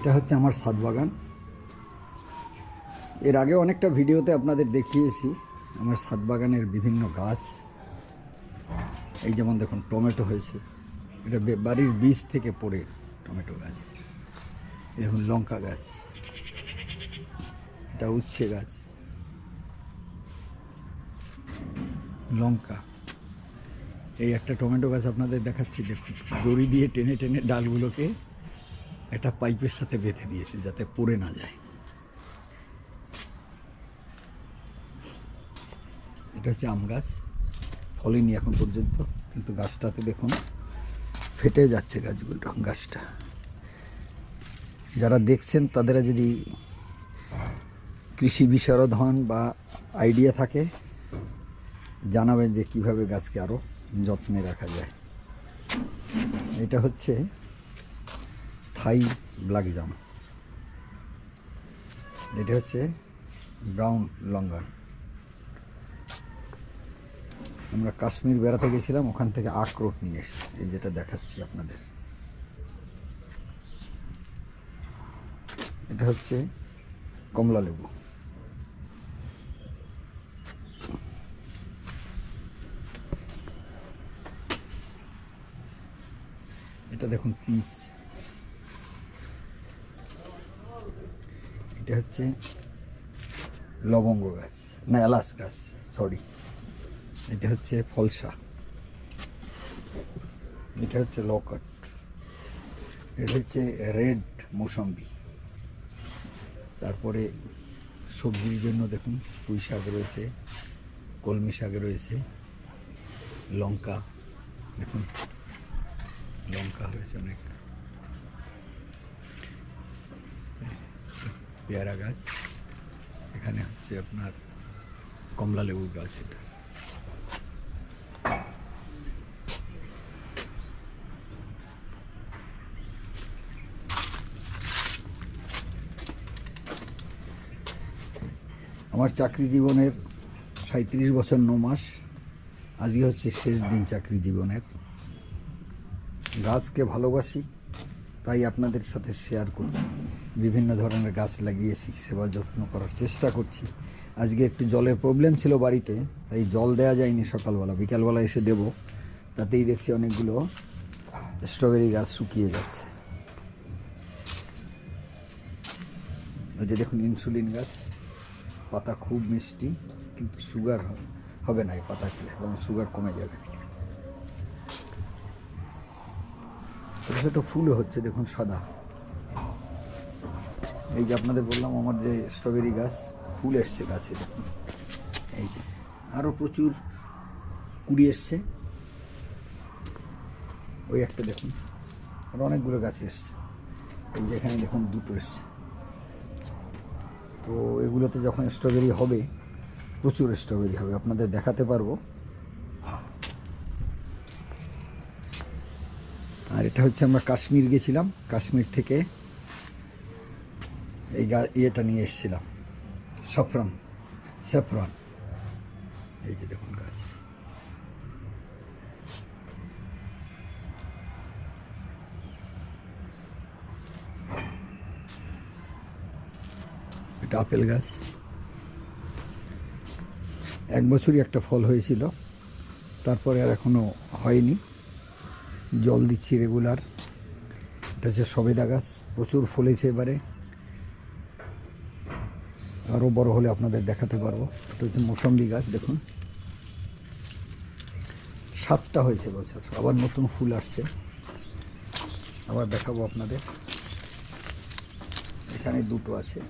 এটা হচ্ছে আমার ছাদ বাগান এর আগে অনেকটা ভিডিওতে আপনাদের দেখিয়েছি আমার ছাদ বাগানের বিভিন্ন গাছ। এই যেমন দেখুন, টমেটো হয়েছে। এটা বাড়ির বীজ থেকে পড়ে টমেটো গাছ। দেখুন, লঙ্কা গাছ। এটা উচ্ছে গাছ। লঙ্কা। এই একটা টমেটো গাছ আপনাদের দেখাচ্ছি, দেখুন। দড়ি দিয়ে টেনে টেনে ডালগুলোকে একটা পাইপের সাথে বেঁধে দিয়েছে যাতে পড়ে না যায়। এটা হচ্ছে আম গাছ। ফলেনি এখন পর্যন্ত, কিন্তু গাছটাতে দেখুন, ফেটে যাচ্ছে গাছগুলো, গাছটা। যারা দেখছেন, তাদের যদি কৃষি বিশারদ হন বা আইডিয়া থাকে, জানাবেন যে কীভাবে গাছকে আরও যত্নে রাখা যায়। এটা হচ্ছে থাই ব্ল্যাক জাম এটা হচ্ছে ব্রাউন লঙ্গান আমরা কাশ্মীর বেড়াতে গেছিলাম, ওখান থেকে আখরোট নিয়ে এসেছি। এই যেটা দেখাচ্ছি আপনাদের। এটা হচ্ছে কমলা লেবু। এটা দেখুন পিস এটা হচ্ছে লবঙ্গ গাছ, না এলাচ গাছ সরি এটা হচ্ছে ফলসা। এটা হচ্ছে লকট। এটা হচ্ছে রেড মৌসম্বি। তারপরে সবজির জন্য দেখুন, পুঁই শাক রয়েছে, কলমি শাক রয়েছে, লঙ্কা। দেখুন, লঙ্কা হয়েছে অনেক। পেয়ারা গাছ। এখানে হচ্ছে আপনার কমলা লেবুর গাছ এটা। আমার চাকরি জীবনের সাঁত্রিশ বছর ন মাস। আজকে হচ্ছে শেষ দিন চাকরি জীবনের। গাছকে ভালোবাসি। তাই আপনাদের সাথে শেয়ার করছি। বিভিন্ন ধরনের গাছ লাগিয়েছি, সেবা যত্ন করার চেষ্টা করছি। আজকে একটু জলের প্রবলেম ছিল বাড়িতে, তাই জল দেওয়া যায়নি সকালবেলা। বিকালবেলা এসে দেব। তাতেই দেখছি অনেকগুলো স্ট্রবেরি গাছ শুকিয়ে যাচ্ছে। ওই যে দেখুন ইনসুলিন গাছ। পাতা খুব মিষ্টি, কিন্তু সুগার হবে না এই পাতা খেলে এবং সুগার কমে যাবে। ছোটো ছোটো ফুলও হচ্ছে, দেখুন সাদা। এই যে আপনাদের বললাম, আমার যে স্ট্রবেরি গাছ, ফুল এসছে গাছে, দেখুন। এই যে আরও প্রচুর কুড়ি এসছে। ওই একটা দেখুন আরও অনেকগুলো গাছ এসছে। এই যে এখানে দেখুন, দুটো এসছে। তো এগুলোতে যখন স্ট্রবেরি হবে, প্রচুর স্ট্রবেরি হবে, আপনাদের দেখাতে পারব। আর এটা হচ্ছে আমরা কাশ্মীর গেছিলাম, কাশ্মীর থেকে এই গা, ইয়েটা নিয়ে এসেছিলাম, সফরান স্যাফরন এই যে দেখুন গাছ। এটা আপেল গাছ। এক বছরই একটা ফল হয়েছিল, তারপরে আর এখনও হয়নি। জল দিচ্ছি রেগুলার এটা হচ্ছে সবেদা গাছ, প্রচুর ফলেছে এবারে। আরও বড় হলে আপনাদের দেখাতে পারব। এটা হচ্ছে মৌসম্বি গাছ, দেখুন। সাতটা হয়েছে বছর, আবার নতুন ফুল আসছে। আবার দেখাবো আপনাদের। এখানে দুটো আছে।